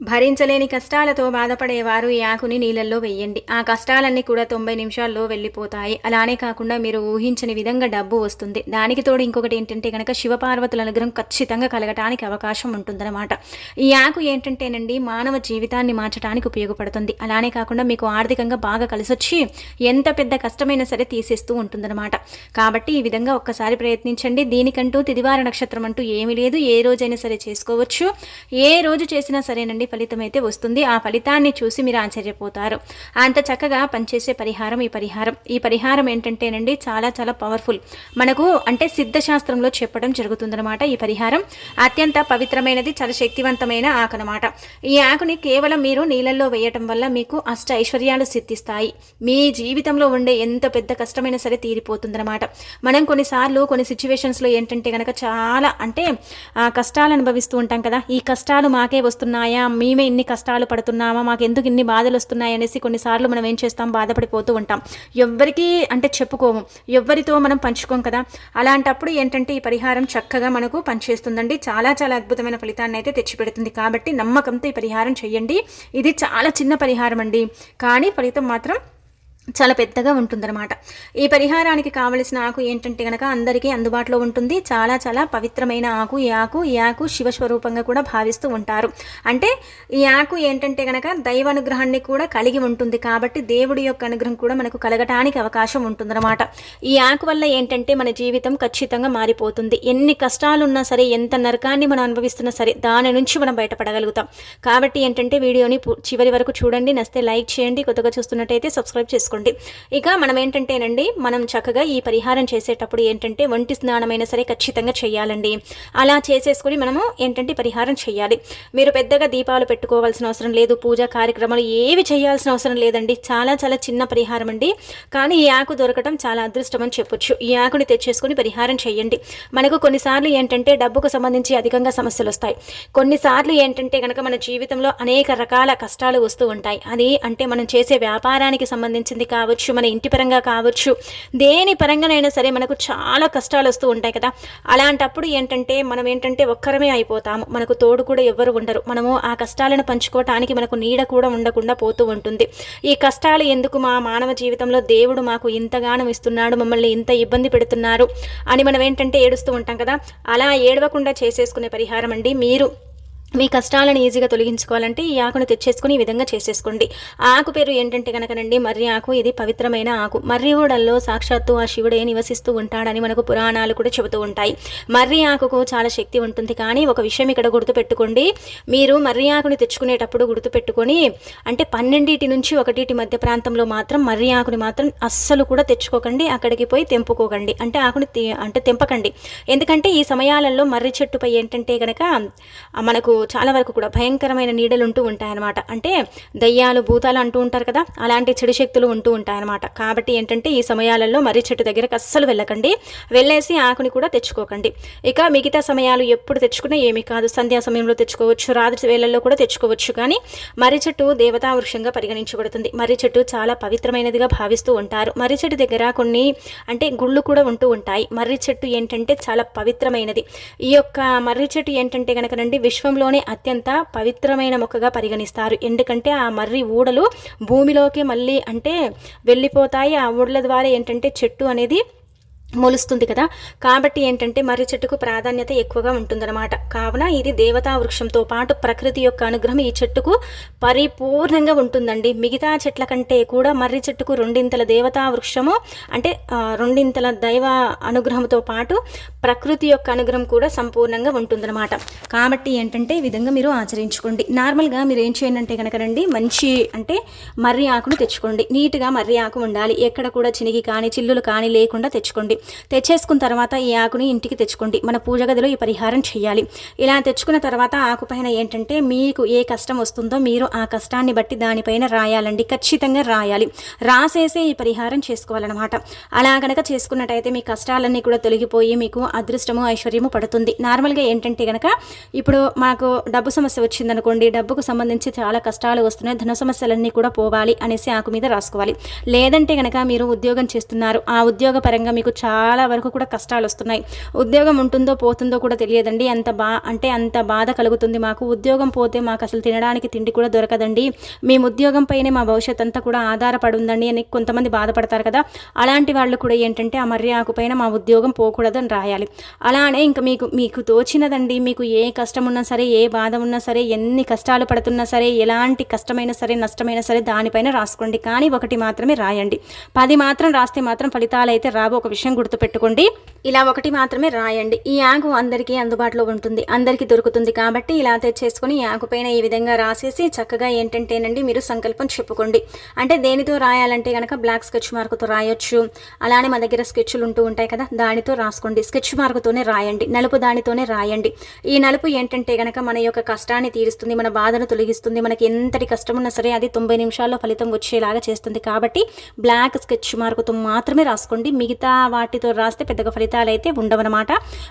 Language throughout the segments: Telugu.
భరించలేని కష్టాలతో బాధపడేవారు ఈ ఆకుని నీళ్ళల్లో వెయ్యండి ఆ కష్టాలన్నీ కూడా తొంభై నిమిషాల్లో వెళ్ళిపోతాయి. అలానే కాకుండా మీరు ఊహించని విధంగా డబ్బు వస్తుంది. దానికి తోడు ఇంకొకటి ఏంటంటే కనుక శివపార్వతుల అనుగ్రహం ఖచ్చితంగా కలగటానికి అవకాశం ఉంటుందన్నమాట. ఈ ఆకు ఏంటంటేనండి మానవ జీవితాన్ని మార్చడానికి ఉపయోగపడుతుంది. అలానే కాకుండా మీకు ఆర్థికంగా బాగా కలిసొచ్చి ఎంత పెద్ద కష్టమైనా సరే తీసేస్తూ ఉంటుందన్నమాట. కాబట్టి ఈ విధంగా ఒక్కసారి ప్రయత్నించండి. దీనికంటూ తిదివార నక్షత్రం అంటూ ఏమీ లేదు. ఏ రోజైనా సరే చేసుకోవచ్చు. ఏ రోజు చేసినా సరేనండి ఫలితం అయితే వస్తుంది. ఆ ఫలితాన్ని చూసి మీరు ఆశ్చర్యపోతారు. అంత చక్కగా పనిచేసే పరిహారం ఈ పరిహారం. ఈ పరిహారం ఏంటంటేనండి చాలా చాలా పవర్ఫుల్ మనకు అంటే సిద్ధశాస్త్రంలో చెప్పడం జరుగుతుందన్నమాట ఈ పరిహారం. అత్యంత పవిత్రమైనది చాలా శక్తివంతమైన ఆకు అనమాట ఈ ఆకుని కేవలం మీరు నీళ్ళల్లో వేయటం వల్ల మీకు అష్ట ఐశ్వర్యాలు సిద్ధిస్తాయి. మీ జీవితంలో ఉండే ఎంత పెద్ద కష్టమైనా సరే తీరిపోతుందన్నమాట. మనం కొన్నిసార్లు కొన్ని సిచ్యువేషన్స్లో ఏంటంటే కనుక చాలా అంటే కష్టాలు అనుభవిస్తూ ఉంటాం కదా. ఈ కష్టాలు మాకే వస్తున్నాయా? మేమే ఇన్ని కష్టాలు పడుతున్నామా మాకు ఎందుకు ఇన్ని బాధలు వస్తున్నాయి అనేసి కొన్నిసార్లు మనం ఏం చేస్తాం బాధపడిపోతూ ఉంటాం. ఎవ్వరికీ అంటే చెప్పుకోము. ఎవ్వరితో మనం పంచుకోం కదా. అలాంటప్పుడు ఏంటంటే ఈ పరిహారం చక్కగా మనకు పనిచేస్తుందండి. చాలా చాలా అద్భుతమైన ఫలితాన్ని అయితే తెచ్చిపెడుతుంది కాబట్టి నమ్మకంతో ఈ పరిహారం చేయండి. ఇది చాలా చిన్న పరిహారం అండి కానీ ఫలితం మాత్రం చాలా పెద్దగా ఉంటుందన్నమాట. ఈ పరిహారానికి కావలసిన ఆకు ఏంటంటే కనుక అందరికీ అందుబాటులో ఉంటుంది. చాలా చాలా పవిత్రమైన ఆకు ఈ ఆకు ఈ ఆకు శివస్వరూపంగా కూడా భావిస్తూ ఉంటారు. అంటే ఈ ఆకు ఏంటంటే కనుక దైవ అనుగ్రహాన్ని కూడా కలిగి ఉంటుంది. కాబట్టి దేవుడి యొక్క అనుగ్రహం కూడా మనకు కలగటానికి అవకాశం ఉంటుందన్నమాట. ఈ ఆకు వల్ల ఏంటంటే మన జీవితం ఖచ్చితంగా మారిపోతుంది. ఎన్ని కష్టాలున్నా సరే ఎంత నరకాన్ని మనం అనుభవిస్తున్నా సరే దాని నుంచి మనం బయటపడగలుగుతాం. కాబట్టి ఏంటంటే వీడియోని చివరి వరకు చూడండి. నస్తే లైక్ చేయండి. కొత్తగా చూస్తున్నట్టయితే సబ్స్క్రైబ్ చేసుకోండి. ఇక మనం ఏంటంటేనండి మనం చక్కగా ఈ పరిహారం చేసేటప్పుడు ఏంటంటే ఒంటి స్నానమైనా సరే ఖచ్చితంగా చేయాలండి. అలా చేసేసుకొని మనము ఏంటంటే పరిహారం చేయాలి. మీరు పెద్దగా దీపాలు పెట్టుకోవాల్సిన అవసరం లేదు పూజా కార్యక్రమాలు ఏవి చేయాల్సిన అవసరం లేదండి. చాలా చాలా చిన్న పరిహారం అండి. కానీ ఈ ఆకు దొరకటం చాలా అదృష్టం అని చెప్పొచ్చు. ఈ ఆకుని తెచ్చేసుకొని పరిహారం చేయండి. మనకు కొన్నిసార్లు ఏంటంటే డబ్బుకు సంబంధించి అధికంగా సమస్యలు వస్తాయి. కొన్నిసార్లు ఏంటంటే కనుక మన జీవితంలో అనేక రకాల కష్టాలు వస్తూ ఉంటాయి. అది అంటే మనం చేసే వ్యాపారానికి సంబంధించింది కావచ్చు మన ఇంటి పరంగా కావచ్చు దేని పరంగానైనా సరే మనకు చాలా కష్టాలు వస్తూ ఉంటాయి కదా. అలాంటప్పుడు ఏంటంటే మనం ఏంటంటే ఒక్కరమే అయిపోతాము. మనకు తోడు కూడా ఎవరు ఉండరు. మనము ఆ కష్టాలను పంచుకోవటానికి మనకు నీడ కూడా ఉండకుండా పోతూ ఉంటుంది. ఈ కష్టాలు ఎందుకు మా మానవ జీవితంలో దేవుడు మాకు ఇంతగానం ఇస్తున్నాడు మమ్మల్ని ఇంత ఇబ్బంది పెడుతున్నారు అని మనం ఏంటంటే ఏడుస్తూ ఉంటాం కదా. అలా ఏడవకుండా చేసేసుకునే పరిహారం అండి. మీరు మీ కష్టాలను ఈజీగా తొలగించుకోవాలంటే ఈ ఆకును తెచ్చేసుకుని ఈ విధంగా చేసేసుకోండి. ఆ ఆకు పేరు ఏంటంటే కనుకనండి మర్రి ఆకు ఇది పవిత్రమైన ఆకు. మర్రి ఊడల్లో సాక్షాత్తు ఆ శివుడే నివసిస్తూ ఉంటాడని మనకు పురాణాలు కూడా చెబుతూ ఉంటాయి. మర్రి ఆకుకు చాలా శక్తి ఉంటుంది. కానీ ఒక విషయం ఇక్కడ గుర్తుపెట్టుకోండి. మీరు మర్రి ఆకుని తెచ్చుకునేటప్పుడు గుర్తుపెట్టుకొని అంటే పన్నెండింటి నుంచి ఒకటిటి మధ్య ప్రాంతంలో మాత్రం మర్రి ఆకుని మాత్రం అస్సలు కూడా తెచ్చుకోకండి. అక్కడికి పోయి తెంపుకోకండి. అంటే ఆకుని అంటే తెంపకండి. ఎందుకంటే ఈ సమయాలలో మర్రి చెట్టుపై ఏంటంటే కనుక మనకు చాలా వరకు కూడా భయంకరమైన నీడలు ఉంటూ ఉంటాయన్నమాట. అంటే దయ్యాలు భూతాలు అంటూ ఉంటారు కదా అలాంటి చెడు శక్తులు ఉంటూ ఉంటాయన్నమాట. కాబట్టి ఏంటంటే ఈ సమయాలలో మర్రి చెట్టు దగ్గరకు అస్సలు వెళ్ళకండి. వెళ్ళేసి ఆకుని కూడా తెచ్చుకోకండి. ఇక మిగతా సమయాలు ఎప్పుడు తెచ్చుకున్నా ఏమీ కాదు. సంధ్యా సమయంలో తెచ్చుకోవచ్చు రాత్రి వేళల్లో కూడా తెచ్చుకోవచ్చు. కానీ మర్రి చెట్టు దేవతా వృక్షంగా పరిగణించబడుతుంది. మర్రి చెట్టు చాలా పవిత్రమైనదిగా భావిస్తూ ఉంటారు. మర్రి చెట్టు దగ్గర కొన్ని అంటే గుళ్ళు కూడా ఉంటూ ఉంటాయి. మర్రి చెట్టు ఏంటంటే చాలా పవిత్రమైనది. ఈ యొక్క మర్రి చెట్టు ఏంటంటే కనుకనండి భూమిలోనే అత్యంత పవిత్రమైన మొక్కగా పరిగణిస్తారు. ఎందుకంటే ఆ మర్రి ఊడలు భూమిలోకి మళ్ళీ అంటే వెళ్ళిపోతాయి. ఆ ఊడల ద్వారా ఏంటంటే చెట్టు అనేది మొలుస్తుంది కదా. కాబట్టి ఏంటంటే మర్రి చెట్టుకు ప్రాధాన్యత ఎక్కువగా ఉంటుందన్నమాట. కావున ఇది దేవతా వృక్షంతో పాటు ప్రకృతి యొక్క అనుగ్రహం ఈ చెట్టుకు పరిపూర్ణంగా ఉంటుందండి. మిగతా చెట్ల కంటే కూడా మర్రి చెట్టుకు రెండింతల దేవతా వృక్షము అంటే రెండింతల దైవ అనుగ్రహంతో పాటు ప్రకృతి యొక్క అనుగ్రహం కూడా సంపూర్ణంగా ఉంటుందన్నమాట. కాబట్టి ఏంటంటే ఈ విధంగా మీరు ఆచరించుకోండి. నార్మల్గా మీరు ఏం చేయండి కనుక రండి మంచి అంటే మర్రి ఆకును తెచ్చుకోండి. నీట్గా మర్రి ఆకు ఉండాలి. ఎక్కడ కూడా చినిగి కానీ చిల్లులు కానీ లేకుండా తెచ్చుకోండి. తెచ్చేసుకున్న తర్వాత ఈ ఆకుని ఇంటికి తెచ్చుకోండి. మన పూజ గదిలో ఈ పరిహారం చేయాలి. ఇలా తెచ్చుకున్న తర్వాత ఆకు పైన ఏంటంటే మీకు ఏ కష్టం వస్తుందో మీరు ఆ కష్టాన్ని బట్టి దానిపైన రాయాలండి. ఖచ్చితంగా రాయాలి. రాసేసే ఈ పరిహారం చేసుకోవాలన్నమాట. అలా కనుక చేసుకున్నట్టయితే మీ కష్టాలన్నీ కూడా తొలగిపోయి మీకు అదృష్టము ఐశ్వర్యము పడుతుంది. నార్మల్గా ఏంటంటే కనుక ఇప్పుడు మాకు డబ్బు సమస్య వచ్చిందనుకోండి. డబ్బుకు సంబంధించి చాలా కష్టాలు వస్తున్నాయి. ధన సమస్యలన్నీ కూడా పోవాలి అనేసి ఆకు మీద రాసుకోవాలి. లేదంటే కనుక మీరు ఉద్యోగం చేస్తున్నారు. ఆ ఉద్యోగ పరంగా మీకు చాలా చాలా వరకు కూడా కష్టాలు వస్తున్నాయి. ఉద్యోగం ఉంటుందో పోతుందో కూడా తెలియదండి. అంత బా అంటే అంత బాధ కలుగుతుంది మాకు. ఉద్యోగం పోతే మాకు అసలు తినడానికి తిండి కూడా దొరకదండి. మేము ఉద్యోగం పైనే మా భవిష్యత్ అంతా కూడా ఆధారపడి ఉందండి అని కొంతమంది బాధపడతారు కదా. అలాంటి వాళ్ళు కూడా ఏంటంటే ఆ మర్రి ఆకుపైన మా ఉద్యోగం పోకూడదు అని రాయాలి. అలానే ఇంకా మీకు మీకు తోచినదండి. మీకు ఏ కష్టం ఉన్నా సరే ఏ బాధ ఉన్నా సరే ఎన్ని కష్టాలు పడుతున్నా సరే ఎలాంటి కష్టమైనా సరే నష్టమైనా సరే దానిపైన రాసుకోండి. కానీ ఒకటి మాత్రమే రాయండి. పది మాత్రం రాస్తే మాత్రం ఫలితాలు అయితే రాబో ఒక విషయం గుర్తుపెట్టుకోండి. ఇలా ఒకటి మాత్రమే రాయండి. ఈ ఆకు అందరికీ అందుబాటులో ఉంటుంది. అందరికీ దొరుకుతుంది కాబట్టి ఇలా తెచ్చేసుకొని ఈ ఆకు పైన ఈ విధంగా రాసేసి చక్కగా ఏంటంటేనండి మీరు సంకల్పం చెప్పుకోండి. అంటే దేనితో రాయాలంటే కనుక బ్లాక్ స్కెచ్ మార్కుతో రాయొచ్చు. అలానే మా దగ్గర స్కెచ్లు ఉంటూ ఉంటాయి కదా దానితో రాసుకోండి. స్కెచ్ మార్కుతోనే రాయండి. నలుపు దానితోనే రాయండి. ఈ నలుపు ఏంటంటే కనుక మన యొక్క కష్టాన్ని తీరుస్తుంది మన బాధను తొలగిస్తుంది. మనకి ఎంతటి కష్టం ఉన్నా సరే అది తొంభై నిమిషాల్లో ఫలితం వచ్చేలాగా చేస్తుంది కాబట్టి బ్లాక్ స్కెచ్ మార్కుతో మాత్రమే రాసుకోండి. మిగతా పార్టీతో రాస్తే పెద్దగా ఫలితాలు అయితే ఉండవన్నమాట.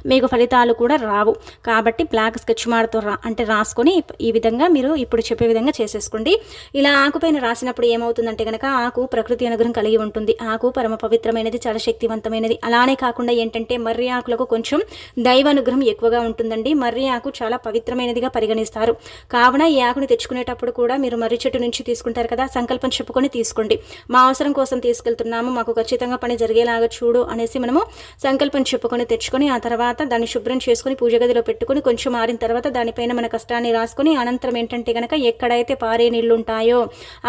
మీకు ఫలితాలు కూడా రావు. కాబట్టి బ్లాక్ స్కెచ్ మార్తో రా అంటే రాసుకొని ఈ విధంగా మీరు ఇప్పుడు చెప్పే విధంగా చేసేసుకోండి. ఇలా ఆకుపైన రాసినప్పుడు ఏమవుతుందంటే కనుక ఆకు ప్రకృతి అనుగ్రహం కలిగి ఉంటుంది. ఆకు పరమ పవిత్రమైనది చాలా శక్తివంతమైనది. అలానే కాకుండా ఏంటంటే మర్రి ఆకులకు కొంచెం దైవ అనుగ్రహం ఎక్కువగా ఉంటుందండి. మర్రి ఆకు చాలా పవిత్రమైనదిగా పరిగణిస్తారు. కావున ఈ ఆకుని తెచ్చుకునేటప్పుడు కూడా మీరు మర్రి చెట్టు నుంచి తీసుకుంటారు కదా సంకల్పం చెప్పుకొని తీసుకోండి. మా అవసరం కోసం తీసుకెళ్తున్నాము మాకు ఖచ్చితంగా పని జరిగేలాగా చూడు అనేసి మనము సంకల్పం చెప్పుకొని తెచ్చుకొని ఆ తర్వాత దాన్ని శుభ్రం చేసుకుని పూజ గదిలో పెట్టుకుని కొంచెం మారిన తర్వాత దానిపైన మన కష్టాన్ని రాసుకుని అనంతరం ఏంటంటే కనుక ఎక్కడైతే పారే నీళ్ళు ఉంటాయో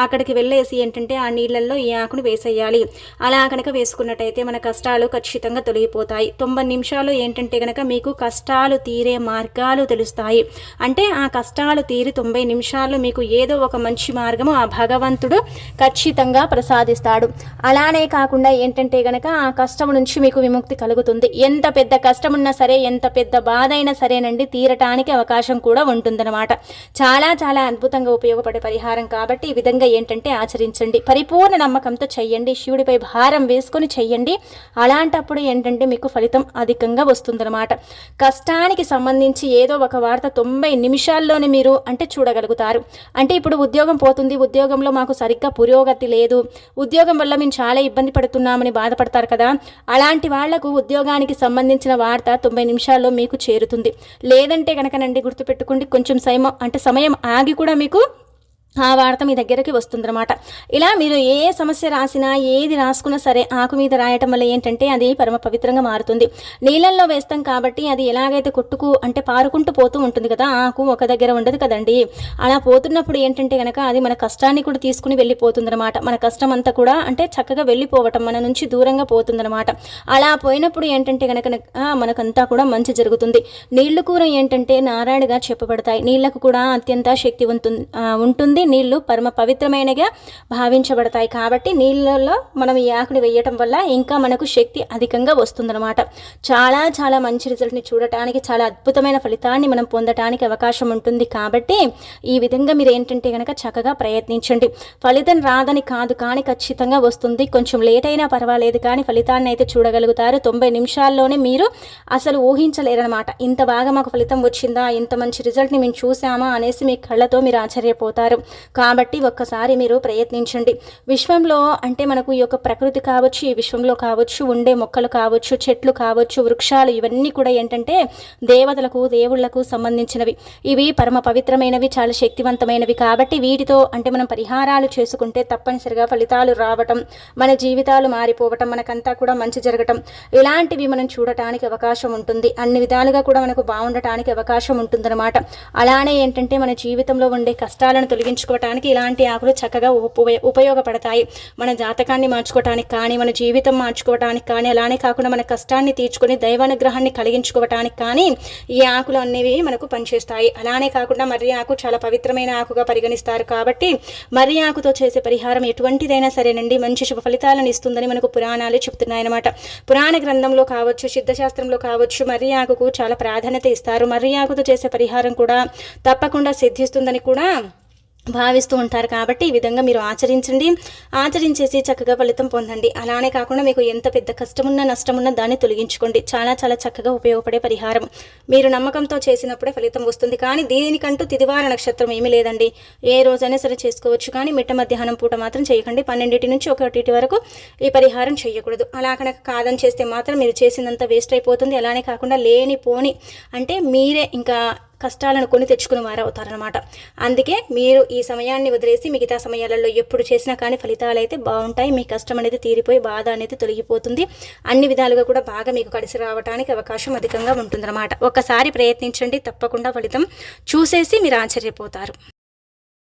అక్కడికి వెళ్ళేసి ఏంటంటే ఆ నీళ్ళల్లో ఈ ఆకును వేసేయాలి. అలా కనుక వేసుకున్నట్టయితే మన కష్టాలు ఖచ్చితంగా తొలగిపోతాయి. తొంభై నిమిషాలు ఏంటంటే కనుక మీకు కష్టాలు తీరే మార్గాలు తెలుస్తాయి. అంటే ఆ కష్టాలు తీరి తొంభై నిమిషాల్లో మీకు ఏదో ఒక మంచి మార్గము ఆ భగవంతుడు ఖచ్చితంగా ప్రసాదిస్తాడు. అలానే కాకుండా ఏంటంటే గనక ఆ కష్టం నుంచి మీకు విముక్తి కలుగుతుంది. ఎంత పెద్ద కష్టం ఉన్నా సరే ఎంత పెద్ద బాధ అయినా సరేనండి తీరటానికి అవకాశం కూడా ఉంటుందన్నమాట. చాలా చాలా అద్భుతంగా ఉపయోగపడే పరిహారం కాబట్టి ఈ విధంగా ఏంటంటే ఆచరించండి. పరిపూర్ణ నమ్మకంతో చెయ్యండి. శివుడిపై భారం వేసుకొని చెయ్యండి. అలాంటప్పుడు ఏంటంటే మీకు ఫలితం అధికంగా వస్తుందన్నమాట. కష్టానికి సంబంధించి ఏదో ఒక వార్త తొంభై నిమిషాల్లోనే మీరు అంటే చూడగలుగుతారు. అంటే ఇప్పుడు ఉద్యోగం పోతుంది. ఉద్యోగంలో మాకు సరిగ్గా పురోగతి లేదు. ఉద్యోగం వల్ల మేము చాలా ఇబ్బంది పడుతున్నామని బాధపడతారు కదా. అలాంటి వాళ్ళకు ఉద్యోగానికి సంబంధించిన వార్త తొంభై నిమిషాల్లో మీకు చేరుతుంది. లేదంటే కనుకనండి గుర్తుపెట్టుకోండి. కొంచెం సమయం అంటే సమయం ఆగి కూడా మీకు ఆ వార్త మీ దగ్గరికి వస్తుందన్నమాట. ఇలా మీరు ఏ సమస్య రాసినా ఏది రాసుకున్నా సరే ఆకు మీద రాయటం వల్ల ఏంటంటే అది పరమ పవిత్రంగా మారుతుంది. నీళ్ళల్లో వేస్తాం కాబట్టి అది ఎలాగైతే కొట్టుకు అంటే పారుకుంటూ పోతూ ఉంటుంది కదా ఆకు ఒక దగ్గర ఉండదు కదండి. అలా పోతున్నప్పుడు ఏంటంటే కనుక అది మన కష్టాన్ని కూడా తీసుకుని వెళ్ళిపోతుందన్నమాట. మన కష్టం అంతా కూడా అంటే చక్కగా వెళ్ళిపోవటం మన నుంచి దూరంగా పోతుందన్నమాట. అలా పోయినప్పుడు ఏంటంటే కనుక మనకంతా కూడా మంచి జరుగుతుంది. నీళ్ళు కూర ఏంటంటే నారాయణగా చెప్పబడతాయి. నీళ్ళకు కూడా అత్యంత శక్తివంతు ఉంటుంది. నీళ్ళు పరమ పవిత్రమైనగా భావించబడతాయి. కాబట్టి నీళ్ళల్లో మనం ఈ ఆకుని వేయటం వల్ల ఇంకా మనకు శక్తి అధికంగా వస్తుందన్నమాట. చాలా చాలా మంచి రిజల్ట్ని చూడటానికి చాలా అద్భుతమైన ఫలితాన్ని మనం పొందటానికి అవకాశం ఉంటుంది. కాబట్టి ఈ విధంగా మీరు ఏంటంటే కనుక చక్కగా ప్రయత్నించండి. ఫలితం రాదని కాదు కానీ ఖచ్చితంగా వస్తుంది. కొంచెం లేట్ అయినా పర్వాలేదు కానీ ఫలితాన్ని అయితే చూడగలుగుతారు. తొంభై నిమిషాల్లోనే మీరు అసలు ఊహించలేరనమాట ఇంత బాగా మాకు ఫలితం వచ్చిందా? ఇంత మంచి రిజల్ట్ని మేము చూసామా అనేసి మీ కళ్ళతో మీరు ఆశ్చర్యపోతారు. కాబట్టి ఒక్కసారి మీరు ప్రయత్నించండి. విశ్వంలో అంటే మనకు ఈ యొక్క ప్రకృతి కావచ్చు ఈ విశ్వంలో కావచ్చు ఉండే మొక్కలు కావచ్చు చెట్లు కావచ్చు వృక్షాలు ఇవన్నీ కూడా ఏంటంటే దేవతలకు దేవుళ్ళకు సంబంధించినవి. ఇవి పరమ పవిత్రమైనవి చాలా శక్తివంతమైనవి. కాబట్టి వీటితో అంటే మనం పరిహారాలు చేసుకుంటే తప్పనిసరిగా ఫలితాలు రావటం మన జీవితాలు మారిపోవటం మనకంతా కూడా మంచి జరగటం. ఇలాంటివి మనం చూడటానికి అవకాశం ఉంటుంది. అన్ని విధాలుగా కూడా మనకు బాగుండటానికి అవకాశం ఉంటుందన్నమాట. అలానే ఏంటంటే మన జీవితంలో ఉండే కష్టాలను తొలగించ మార్చుకోవటానికి ఇలాంటి ఆకులు చక్కగా ఉపయోగపడతాయి. మన జాతకాన్ని మార్చుకోవటానికి కానీ మన జీవితం మార్చుకోవటానికి కానీ అలానే కాకుండా మన కష్టాన్ని తీర్చుకొని దైవానుగ్రహాన్ని కలిగించుకోవటానికి కానీ ఈ ఆకులు అనేవి మనకు పనిచేస్తాయి. అలానే కాకుండా మర్రి ఆకు చాలా పవిత్రమైన ఆకుగా పరిగణిస్తారు కాబట్టి మర్రి ఆకుతో చేసే పరిహారం ఎటువంటిదైనా సరేనండి. మంచి శుభ ఫలితాలను ఇస్తుందని మనకు పురాణాలు చెప్తున్నాయన్నమాట. పురాణ గ్రంథంలో కావచ్చు సిద్ధశాస్త్రంలో కావచ్చు మర్రి ఆకుకు చాలా ప్రాధాన్యత ఇస్తారు. మర్రి ఆకుతో చేసే పరిహారం కూడా తప్పకుండా సిద్ధిస్తుందని కూడా భావిస్తూ ఉంటారు కాబట్టి ఈ విధంగా మీరు ఆచరించండి. ఆచరించేసి చక్కగా ఫలితం పొందండి. అలానే కాకుండా మీకు ఎంత పెద్ద కష్టమున్నా నష్టమున్నా దాన్ని తొలగించుకోండి. చాలా చాలా చక్కగా ఉపయోగపడే పరిహారం. మీరు నమ్మకంతో చేసినప్పుడే ఫలితం వస్తుంది. కానీ దీనికంటూ తిదివార నక్షత్రం ఏమీ లేదండి. ఏ రోజైనా సరే చేసుకోవచ్చు. కానీ మిట్ట మధ్యాహ్నం పూట మాత్రం చేయకండి. పన్నెండింటి నుంచి ఒకటింటి వరకు ఈ పరిహారం చేయకూడదు అలా కనుక కాదని చేస్తే మాత్రం మీరు చేసినంత వేస్ట్ అయిపోతుంది. అలానే కాకుండా లేని పోని అంటే మీరే ఇంకా కష్టాలను కొని తెచ్చుకుని వారవుతారనమాట అందుకే మీరు ఈ సమయాన్ని వదిలేసి మిగతా సమయాలలో ఎప్పుడు చేసినా కానీ ఫలితాలు అయితే బాగుంటాయి. మీ కష్టం అనేది తీరిపోయి బాధ అనేది తొలగిపోతుంది. అన్ని విధాలుగా కూడా బాగా మీకు కలిసి రావడానికి అవకాశం అధికంగా ఉంటుందన్నమాట. ఒకసారి ప్రయత్నించండి. తప్పకుండా ఫలితం చూసేసి మీరు ఆశ్చర్యపోతారు.